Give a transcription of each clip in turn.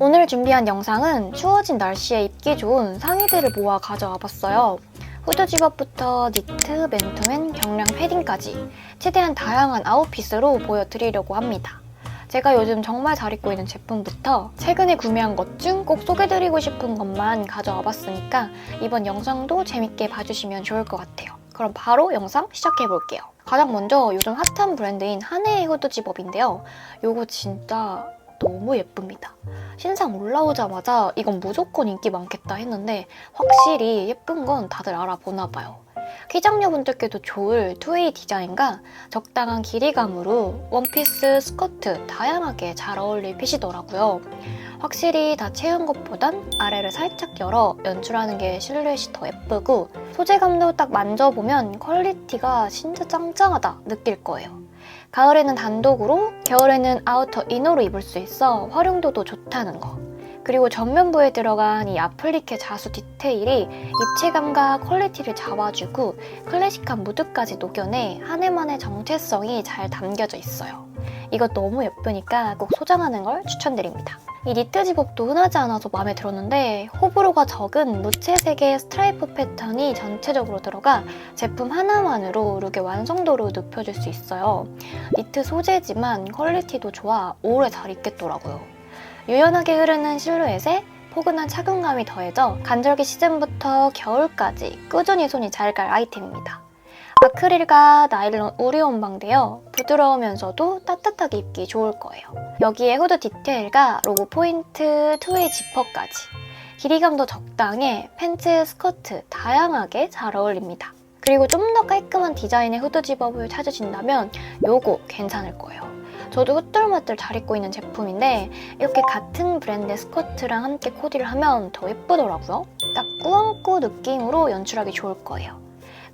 오늘 준비한 영상은 추워진 날씨에 입기 좋은 상의들을 모아 가져와 봤어요. 후드 집업부터 니트, 맨투맨, 경량 패딩까지 최대한 다양한 아웃핏으로 보여드리려고 합니다. 제가 요즘 정말 잘 입고 있는 제품부터 최근에 구매한 것 중 꼭 소개드리고 싶은 것만 가져와 봤으니까 이번 영상도 재밌게 봐주시면 좋을 것 같아요. 그럼 바로 영상 시작해 볼게요. 가장 먼저 요즘 핫한 브랜드인 한해의 후드 집업인데요. 요거 진짜 너무 예쁩니다. 신상 올라오자마자 이건 무조건 인기 많겠다 했는데 확실히 예쁜 건 다들 알아보나 봐요. 키장녀분들께도 좋을 투웨이 디자인과 적당한 길이감으로 원피스, 스커트 다양하게 잘 어울릴 핏이더라고요. 확실히 다 채운 것보단 아래를 살짝 열어 연출하는 게 실루엣이 더 예쁘고 소재감도 딱 만져보면 퀄리티가 진짜 짱짱하다 느낄 거예요. 가을에는 단독으로, 겨울에는 아우터 이너로 입을 수 있어 활용도도 좋다는 거. 그리고 전면부에 들어간 이 아플리케 자수 디테일이 입체감과 퀄리티를 잡아주고 클래식한 무드까지 녹여내 한 해만의 정체성이 잘 담겨져 있어요. 이거 너무 예쁘니까 꼭 소장하는 걸 추천드립니다. 이 니트 집업도 흔하지 않아서 마음에 들었는데 호불호가 적은 무채색의 스트라이프 패턴이 전체적으로 들어가 제품 하나만으로 룩의 완성도를 높여줄 수 있어요. 니트 소재지만 퀄리티도 좋아 오래 잘 입겠더라고요. 유연하게 흐르는 실루엣에 포근한 착용감이 더해져 간절기 시즌부터 겨울까지 꾸준히 손이 잘 갈 아이템입니다. 아크릴과 나일론 우리 원방되어 부드러우면서도 따뜻하게 입기 좋을 거예요. 여기에 후드 디테일과 로고 포인트, 투웨이 지퍼까지 길이감도 적당해 팬츠, 스커트 다양하게 잘 어울립니다. 그리고 좀 더 깔끔한 디자인의 후드 집업을 찾으신다면 요거 괜찮을 거예요. 저도 후뚤마뚤 잘 입고 있는 제품인데 이렇게 같은 브랜드의 스커트랑 함께 코디를 하면 더 예쁘더라고요. 딱 꾸안꾸 느낌으로 연출하기 좋을 거예요.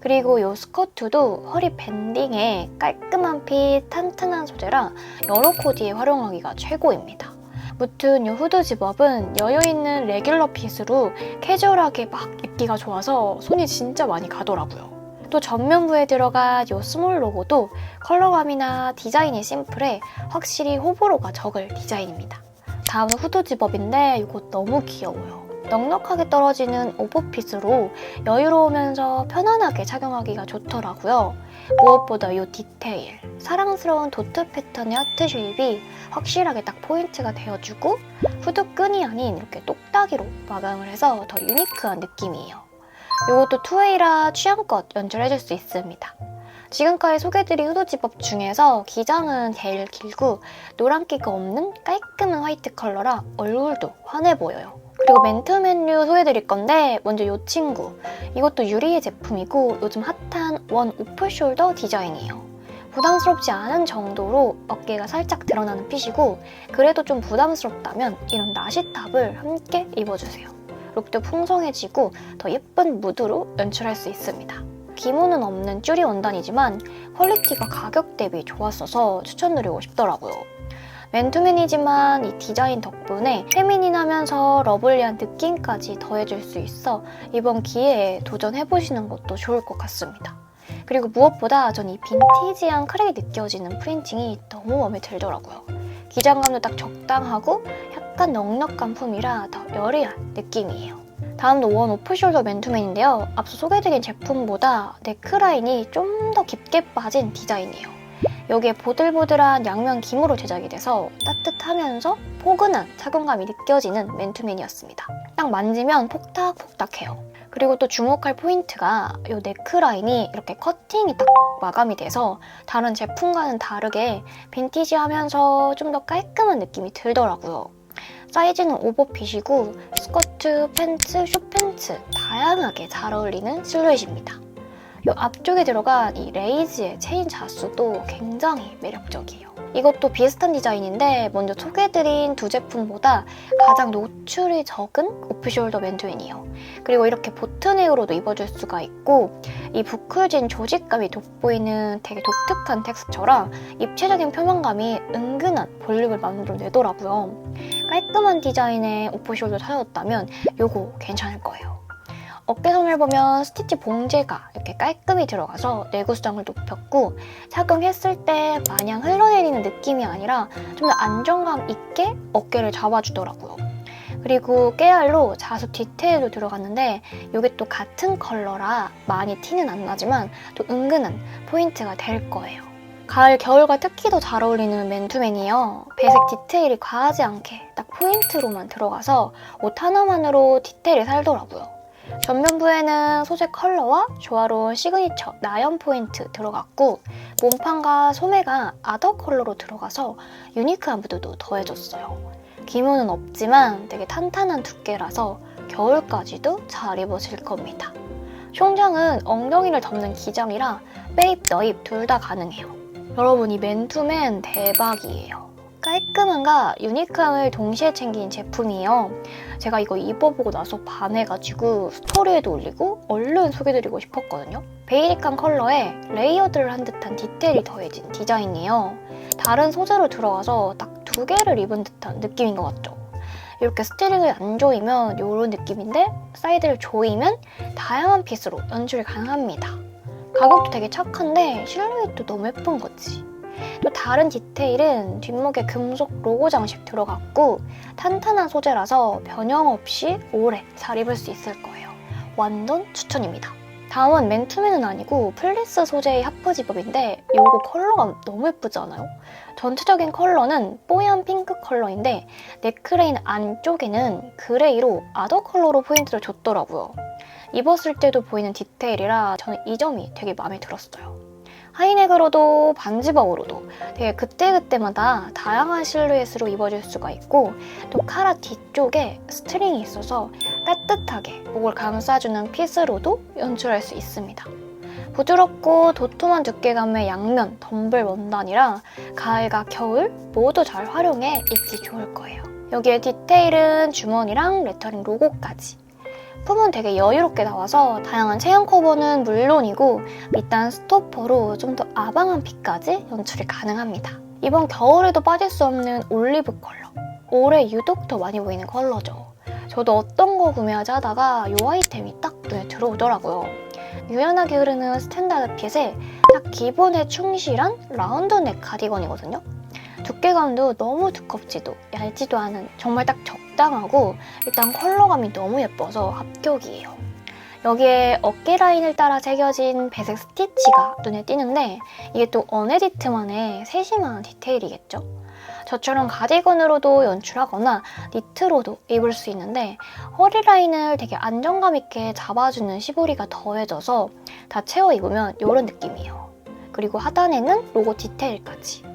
그리고 이 스커트도 허리 밴딩에 깔끔한 핏, 탄탄한 소재라 여러 코디에 활용하기가 최고입니다. 무튼 이 후드 집업은 여유있는 레귤러 핏으로 캐주얼하게 막 입기가 좋아서 손이 진짜 많이 가더라고요. 또 전면부에 들어간 이 스몰 로고도 컬러감이나 디자인이 심플해 확실히 호불호가 적을 디자인입니다. 다음은 후드 집업인데 이거 너무 귀여워요. 넉넉하게 떨어지는 오버핏으로 여유로우면서 편안하게 착용하기가 좋더라고요. 무엇보다 이 디테일, 사랑스러운 도트 패턴의 하트 쉐입이 확실하게 딱 포인트가 되어주고 후드 끈이 아닌 이렇게 똑딱이로 마감을 해서 더 유니크한 느낌이에요. 이것도 투웨이라 취향껏 연출해줄 수 있습니다. 지금까지 소개드린 후드 집업 중에서 기장은 제일 길고 노란기가 없는 깔끔한 화이트 컬러라 얼굴도 환해 보여요. 그리고 맨투맨류 소개드릴 건데 먼저 이 친구 이것도 유리의 제품이고 요즘 핫한 원 오프숄더 디자인이에요. 부담스럽지 않은 정도로 어깨가 살짝 드러나는 핏이고 그래도 좀 부담스럽다면 이런 나시탑을 함께 입어주세요. 룩도 풍성해지고 더 예쁜 무드로 연출할 수 있습니다. 기모는 없는 쭈리 원단이지만 퀄리티가 가격 대비 좋았어서 추천드리고 싶더라고요. 맨투맨이지만 이 디자인 덕분에 페미닌하면서 러블리한 느낌까지 더해줄 수 있어 이번 기회에 도전해보시는 것도 좋을 것 같습니다. 그리고 무엇보다 전 이 빈티지한 크랙이 느껴지는 프린팅이 너무 마음에 들더라고요. 기장감도 딱 적당하고 약간 넉넉한 품이라 더 여리한 느낌이에요. 다음도 원 오프숄더 맨투맨인데요. 앞서 소개드린 제품보다 넥크라인이 좀 더 깊게 빠진 디자인이에요. 여기에 보들보들한 양면 기모로 제작이 돼서 따뜻하면서 포근한 착용감이 느껴지는 맨투맨이었습니다. 딱 만지면 폭닥폭닥해요. 그리고 또 주목할 포인트가 이 넥크라인이 이렇게 커팅이 딱 마감이 돼서 다른 제품과는 다르게 빈티지하면서 좀 더 깔끔한 느낌이 들더라고요. 사이즈는 오버핏이고 스커트, 팬츠, 숏팬츠 다양하게 잘 어울리는 실루엣입니다. 이 앞쪽에 들어간 이 레이즈의 체인 자수도 굉장히 매력적이에요. 이것도 비슷한 디자인인데 먼저 소개해드린 두 제품보다 가장 노출이 적은 오프숄더 맨투맨이에요. 그리고 이렇게 보트넥으로도 입어줄 수가 있고 이 부클진 조직감이 돋보이는 되게 독특한 텍스처라 입체적인 표면감이 은근한 볼륨을 만들어내더라고요. 깔끔한 디자인의 오프숄더 찾아뒀다면 이거 괜찮을 거예요. 어깨선을 보면 스티치 봉제가 이렇게 깔끔히 들어가서 내구 수정을 높였고 착용했을 때 마냥 흘러내리는 느낌이 아니라 좀 더 안정감 있게 어깨를 잡아주더라고요. 그리고 깨알로 자수 디테일도 들어갔는데 이게 또 같은 컬러라 많이 티는 안 나지만 또 은근한 포인트가 될 거예요. 가을, 겨울과 특히 더 잘 어울리는 맨투맨이요. 배색 디테일이 과하지 않게 딱 포인트로만 들어가서 옷 하나만으로 디테일이 살더라고요. 전면부에는 소재 컬러와 조화로운 시그니처 나연 포인트 들어갔고 몸판과 소매가 아더 컬러로 들어가서 유니크한 무드도 더해줬어요. 기모는 없지만 되게 탄탄한 두께라서 겨울까지도 잘 입어질 겁니다.胸장은 엉덩이를 덮는 기장이라 빼입, 너입 둘 다 가능해요. 여러분 이 맨투맨 대박이에요. 깔끔함과 유니크함을 동시에 챙긴 제품이에요. 제가 이거 입어보고 나서 반해가지고 스토리에도 올리고 얼른 소개드리고 싶었거든요. 베이직한 컬러에 레이어드를 한 듯한 디테일이 더해진 디자인이에요. 다른 소재로 들어가서 딱 두 개를 입은 듯한 느낌인 것 같죠? 이렇게 스티링을 안 조이면 이런 느낌인데 사이드를 조이면 다양한 핏으로 연출이 가능합니다. 가격도 되게 착한데 실루엣도 너무 예쁜 거지. 또 다른 디테일은 뒷목에 금속 로고 장식 들어갔고 탄탄한 소재라서 변형 없이 오래 잘 입을 수 있을 거예요. 완전 추천입니다. 다음은 맨투맨은 아니고 플리스 소재의 하프 집업인데 이거 컬러가 너무 예쁘지 않아요? 전체적인 컬러는 뽀얀 핑크 컬러인데 넥크레인 안쪽에는 그레이로 아더 컬러로 포인트를 줬더라고요. 입었을 때도 보이는 디테일이라 저는 이 점이 되게 마음에 들었어요. 하이넥으로도 반지법으로도 되게 그때그때마다 다양한 실루엣으로 입어줄 수가 있고 또 카라 뒤쪽에 스트링이 있어서 따뜻하게 목을 감싸주는 핏으로도 연출할 수 있습니다. 부드럽고 도톰한 두께감의 양면 덤블 원단이라 가을과 겨울 모두 잘 활용해 입기 좋을 거예요. 여기에 디테일은 주머니랑 레터링 로고까지. 품은 되게 여유롭게 나와서 다양한 체형 커버는 물론이고 밑단 스토퍼로 좀 더 아방한 핏까지 연출이 가능합니다. 이번 겨울에도 빠질 수 없는 올리브 컬러. 올해 유독 더 많이 보이는 컬러죠. 저도 어떤 거 구매하지 하다가 이 아이템이 딱 눈에 들어오더라고요. 유연하게 흐르는 스탠다드 핏에 딱 기본에 충실한 라운드 넥 가디건이거든요. 두께감도 너무 두껍지도 얇지도 않은 정말 딱 적당하고 일단 컬러감이 너무 예뻐서 합격이에요. 여기에 어깨 라인을 따라 새겨진 배색 스티치가 눈에 띄는데 이게 또 어네디트만의 세심한 디테일이겠죠? 저처럼 가디건으로도 연출하거나 니트로도 입을 수 있는데 허리 라인을 되게 안정감 있게 잡아주는 시보리가 더해져서 다 채워 입으면 이런 느낌이에요. 그리고 하단에는 로고 디테일까지.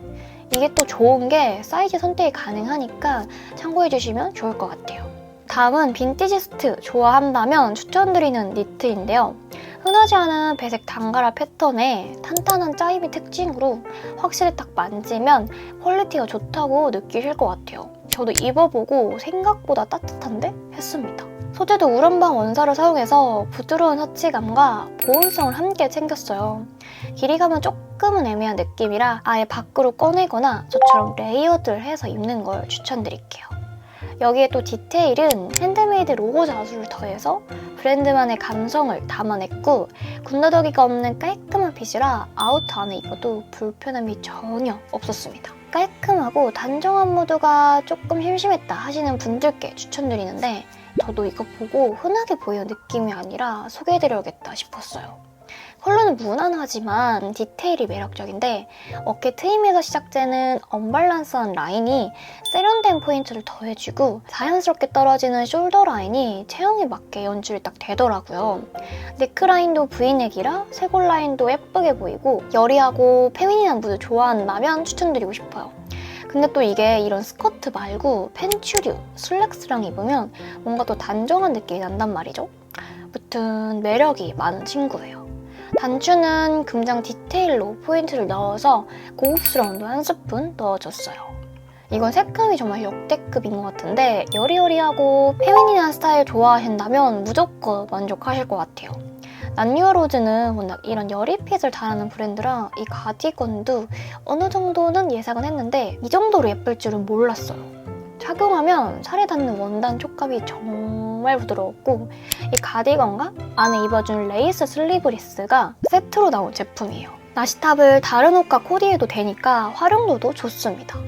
이게 또 좋은 게 사이즈 선택이 가능하니까 참고해 주시면 좋을 것 같아요. 다음은 빈티지 스트 좋아한다면 추천드리는 니트인데요. 흔하지 않은 배색 단가라 패턴에 탄탄한 짜임이 특징으로 확실히 딱 만지면 퀄리티가 좋다고 느끼실 것 같아요. 저도 입어보고 생각보다 따뜻한데? 했습니다. 소재도 우런방 원사를 사용해서 부드러운 터치감과 보온성을 함께 챙겼어요. 길이감은 조금은 애매한 느낌이라 아예 밖으로 꺼내거나 저처럼 레이어드를 해서 입는 걸 추천드릴게요. 여기에 또 디테일은 핸드메이드 로고 자수를 더해서 브랜드만의 감성을 담아냈고 군더더기가 없는 깔끔한 핏이라 아우터 안에 입어도 불편함이 전혀 없었습니다. 깔끔하고 단정한 무드가 조금 심심했다 하시는 분들께 추천드리는데 저도 이거 보고 흔하게 보이는 느낌이 아니라 소개해드려야겠다 싶었어요. 컬러는 무난하지만 디테일이 매력적인데 어깨 트임에서 시작되는 언밸런스한 라인이 세련된 포인트를 더해주고 자연스럽게 떨어지는 숄더 라인이 체형에 맞게 연출이 딱 되더라고요. 네크라인도 V넥이라 쇄골 라인도 예쁘게 보이고 여리하고 페미닌한 무드 좋아한다면 추천드리고 싶어요. 근데 또 이게 이런 스커트 말고 팬츄류, 슬랙스랑 입으면 뭔가 더 단정한 느낌이 난단 말이죠. 무튼 매력이 많은 친구예요. 단추는 금장 디테일로 포인트를 넣어서 고급스러움도 한 스푼 넣어줬어요. 이건 색감이 정말 역대급인 것 같은데 여리여리하고 페미닌한 스타일 좋아하신다면 무조건 만족하실 것 같아요. 난유어로즈는 워낙 이런 여리핏을 잘하는 브랜드라 이 가디건도 어느 정도는 예상은 했는데 이 정도로 예쁠 줄은 몰랐어요. 착용하면 살에 닿는 원단 촉감이 정말 부드러웠고 이 가디건과 안에 입어준 레이스 슬리브리스가 세트로 나온 제품이에요. 나시탑을 다른 옷과 코디해도 되니까 활용도도 좋습니다.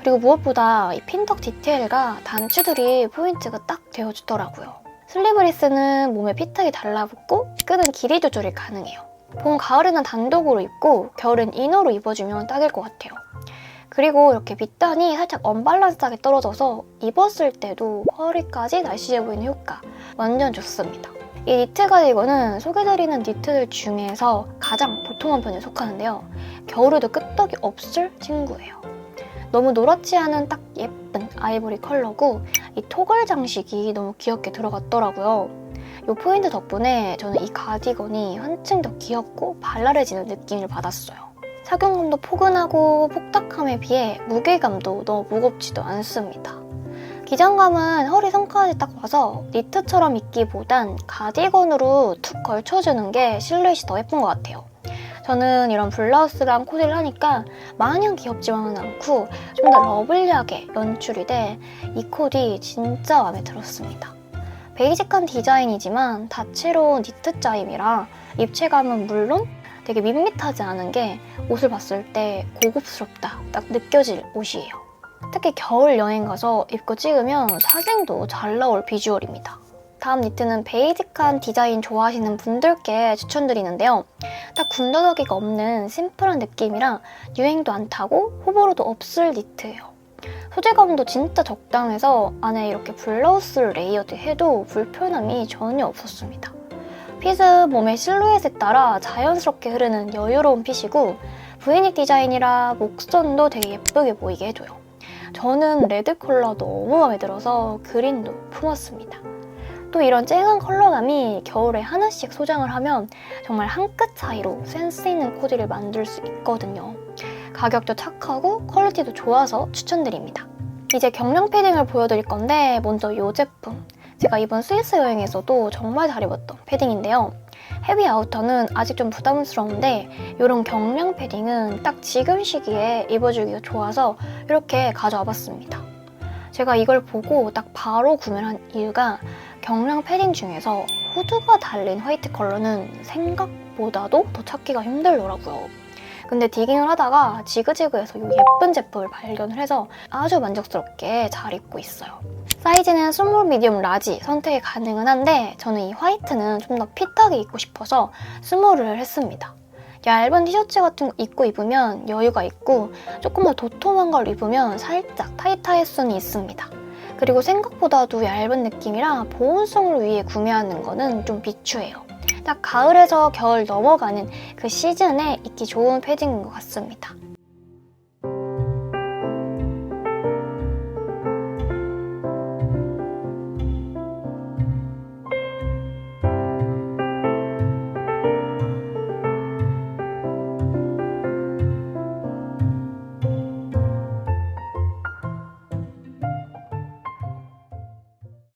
그리고 무엇보다 이 핀턱 디테일과 단추들이 포인트가 딱 되어주더라고요. 슬리브리스는 몸에 핏하게 달라붙고 끈은 길이 조절이 가능해요. 봄, 가을에는 단독으로 입고 겨울엔 이너로 입어주면 딱일 것 같아요. 그리고 이렇게 밑단이 살짝 언밸런스하게 떨어져서 입었을 때도 허리까지 날씬해 보이는 효과 완전 좋습니다. 이 니트 가디건은 소개드리는 니트들 중에서 가장 보통한 편에 속하는데요. 겨울에도 끄떡이 없을 친구예요. 너무 노랗지 않은 딱 예쁜 아이보리 컬러고 이 토글 장식이 너무 귀엽게 들어갔더라고요. 이 포인트 덕분에 저는 이 가디건이 한층 더 귀엽고 발랄해지는 느낌을 받았어요. 착용감도 포근하고 폭닥함에 비해 무게감도 너무 무겁지도 않습니다. 기장감은 허리 선까지 딱 와서 니트처럼 입기보단 가디건으로 툭 걸쳐주는 게 실루엣이 더 예쁜 것 같아요. 저는 이런 블라우스랑 코디를 하니까 마냥 귀엽지만은 않고 좀 더 러블리하게 연출이 돼 이 코디 진짜 마음에 들었습니다. 베이직한 디자인이지만 다채로운 니트 짜임이라 입체감은 물론 되게 밋밋하지 않은 게 옷을 봤을 때 고급스럽다 딱 느껴질 옷이에요. 특히 겨울 여행 가서 입고 찍으면 사진도 잘 나올 비주얼입니다. 다음 니트는 베이직한 디자인 좋아하시는 분들께 추천드리는데요. 딱 군더더기가 없는 심플한 느낌이라 유행도 안 타고 호불호도 없을 니트예요. 소재감도 진짜 적당해서 안에 이렇게 블라우스를 레이어드 해도 불편함이 전혀 없었습니다. 핏은 몸의 실루엣에 따라 자연스럽게 흐르는 여유로운 핏이고 브이닉 디자인이라 목선도 되게 예쁘게 보이게 해줘요. 저는 레드 컬러 너무 마음에 들어서 그린도 품었습니다. 또 이런 쨍한 컬러감이 겨울에 하나씩 소장을 하면 정말 한 끗 차이로 센스 있는 코디를 만들 수 있거든요. 가격도 착하고 퀄리티도 좋아서 추천드립니다. 이제 경량 패딩을 보여드릴 건데 먼저 이 제품. 제가 이번 스위스 여행에서도 정말 잘 입었던 패딩인데요. 헤비 아우터는 아직 좀 부담스러운데 이런 경량 패딩은 딱 지금 시기에 입어주기가 좋아서 이렇게 가져와 봤습니다. 제가 이걸 보고 딱 바로 구매를 한 이유가 경량 패딩 중에서 후드가 달린 화이트 컬러는 생각보다도 더 찾기가 힘들더라고요. 근데 디깅을 하다가 지그재그에서 이 예쁜 제품을 발견을 해서 아주 만족스럽게 잘 입고 있어요. 사이즈는 스몰, 미디움, 라지 선택이 가능은 한데 저는 이 화이트는 좀 더 핏하게 입고 싶어서 스몰을 했습니다. 얇은 티셔츠 같은 거 입고 입으면 여유가 있고 조금 더 도톰한 걸 입으면 살짝 타이트할 수는 있습니다. 그리고 생각보다도 얇은 느낌이라 보온성을 위해 구매하는 거는 좀 비추해요. 딱 가을에서 겨울 넘어가는 그 시즌에 입기 좋은 패딩인 것 같습니다.